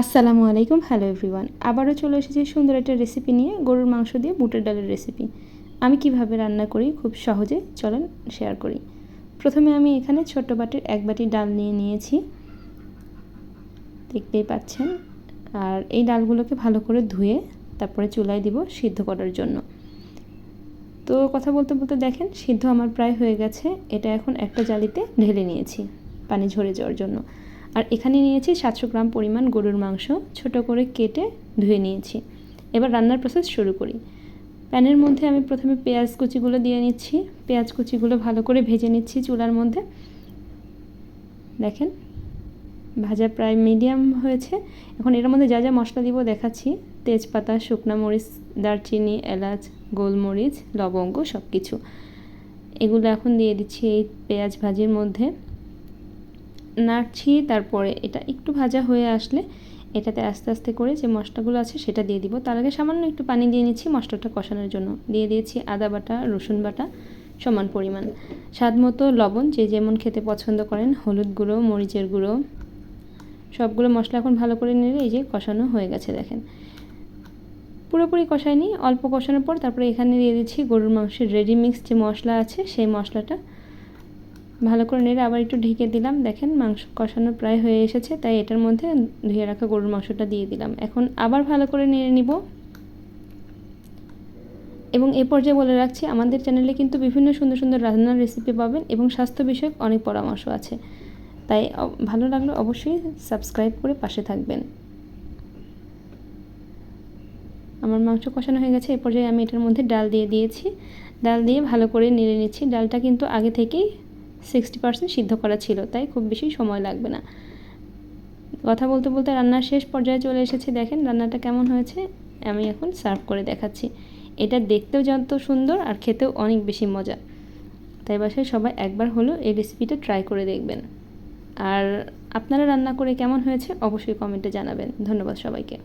আসসালামু আলাইকুম hello everyone আবারও চলে এসেছি সুন্দর একটা রেসিপি নিয়ে, গরুর মাংস দিয়ে বুটের ডালের রেসিপি আমি কীভাবে রান্না করি, খুব সহজে, চলেন শেয়ার করি। প্রথমে আমি এখানে ছোট্ট বাটির এক বাটি ডাল নিয়ে নিয়েছি। দেখতেই পাচ্ছেন। আর এই ডালগুলোকে ভালো করে ধুয়ে তারপরে চুলায় দিব সিদ্ধ করার জন্য। তো কথা বলতে বলতে দেখেন, সিদ্ধ আমার প্রায় হয়ে গেছে। এটা এখন একটা জালিতে ঢেলে নিয়েছি, পানি ঝরে যাওয়ার জন্য। আর এখানে নিয়েছি সাতশো গ্রাম পরিমাণ গরুর মাংস, ছোট করে কেটে ধুয়ে নিয়েছি। এবার রান্নার প্রসেস শুরু করি। প্যানের মধ্যে আমি প্রথমে পেঁয়াজ কুচিগুলো দিয়ে নিচ্ছি। পেঁয়াজ কুচিগুলো ভালো করে ভেজে নিচ্ছি চুলার মধ্যে। দেখেন, ভাজা প্রায় মিডিয়াম হয়েছে। এখন এর মধ্যে যা যা মশলা দিব দেখাচ্ছি। তেজপাতা, শুকনো মরিচ, দারচিনি, এলাচ, গোলমরিচ, লবঙ্গ সব কিছু এগুলো এখন দিয়ে দিচ্ছি এই পেঁয়াজ ভাজির মধ্যে। নাড়ছি, তারপরে এটা একটু ভাজা হয়ে আসলে এটাতে আস্তে আস্তে করে যে মশলাগুলো আছে সেটা দিয়ে দিব। তার আগে সামান্য একটু পানি দিয়ে নিচ্ছি, মশলাটা কষানোর জন্য। দিয়ে দিয়েছি আদা বাটা, রসুন বাটা, সমান পরিমাণ। স্বাদ মতো লবণ, যে যেমন খেতে পছন্দ করেন, হলুদ গুঁড়ো, মরিচের গুঁড়ো, সবগুলো মশলা এখন ভালো করে নিলে এই যে কষানো হয়ে গেছে দেখেন। পুরোপুরি কষায়নি, অল্প কষানোর পর তারপরে এখানে দিয়ে দিচ্ছি গরুর মাংসের রেডি মিক্স যে মশলা আছে, সেই মশলাটা ভালো করে নেড়ে আবার একটু ঢেকে দিলাম। দেখেন মাংস কষানো প্রায় হয়ে এসেছে, তাই এটার মধ্যে ধুয়ে রাখা গরুর মাংসটা দিয়ে দিলাম। এখন আবার ভালো করে নেড়ে নিব। এবং এ পর্যায়ে বলে রাখছি, আমাদের চ্যানেলে কিন্তু বিভিন্ন সুন্দর সুন্দর রান্নার রেসিপি পাবেন এবং স্বাস্থ্য বিষয়ক অনেক পরামর্শ আছে। তাই ভালো লাগলে অবশ্যই সাবস্ক্রাইব করে পাশে থাকবেন। আমার মাংস কষানো হয়ে গেছে, এ পর্যায়ে আমি এটার মধ্যে ডাল দিয়ে দিয়েছি। ডাল দিয়ে ভালো করে নেড়ে নিচ্ছি। ডালটা কিন্তু আগে থেকেই সিক্সটি পার্সেন্ট সিদ্ধ করা ছিল, তাই খুব বেশি সময় লাগবে না। কথা বলতে বলতে রান্নার শেষ পর্যায়ে চলে এসেছি, দেখেন রান্নাটা কেমন হয়েছে? আমি এখন সার্ভ করে দেখাচ্ছি। এটা দেখতেও যত সুন্দর আর খেতেও অনেক বেশি মজা। তাই বাসায় সবাই একবার হলো এই রেসিপিটা ট্রাই করে দেখবেন। আর আপনারা রান্না করে কেমন হয়েছে অবশ্যই কমেন্টে জানাবেন। ধন্যবাদ সবাইকে।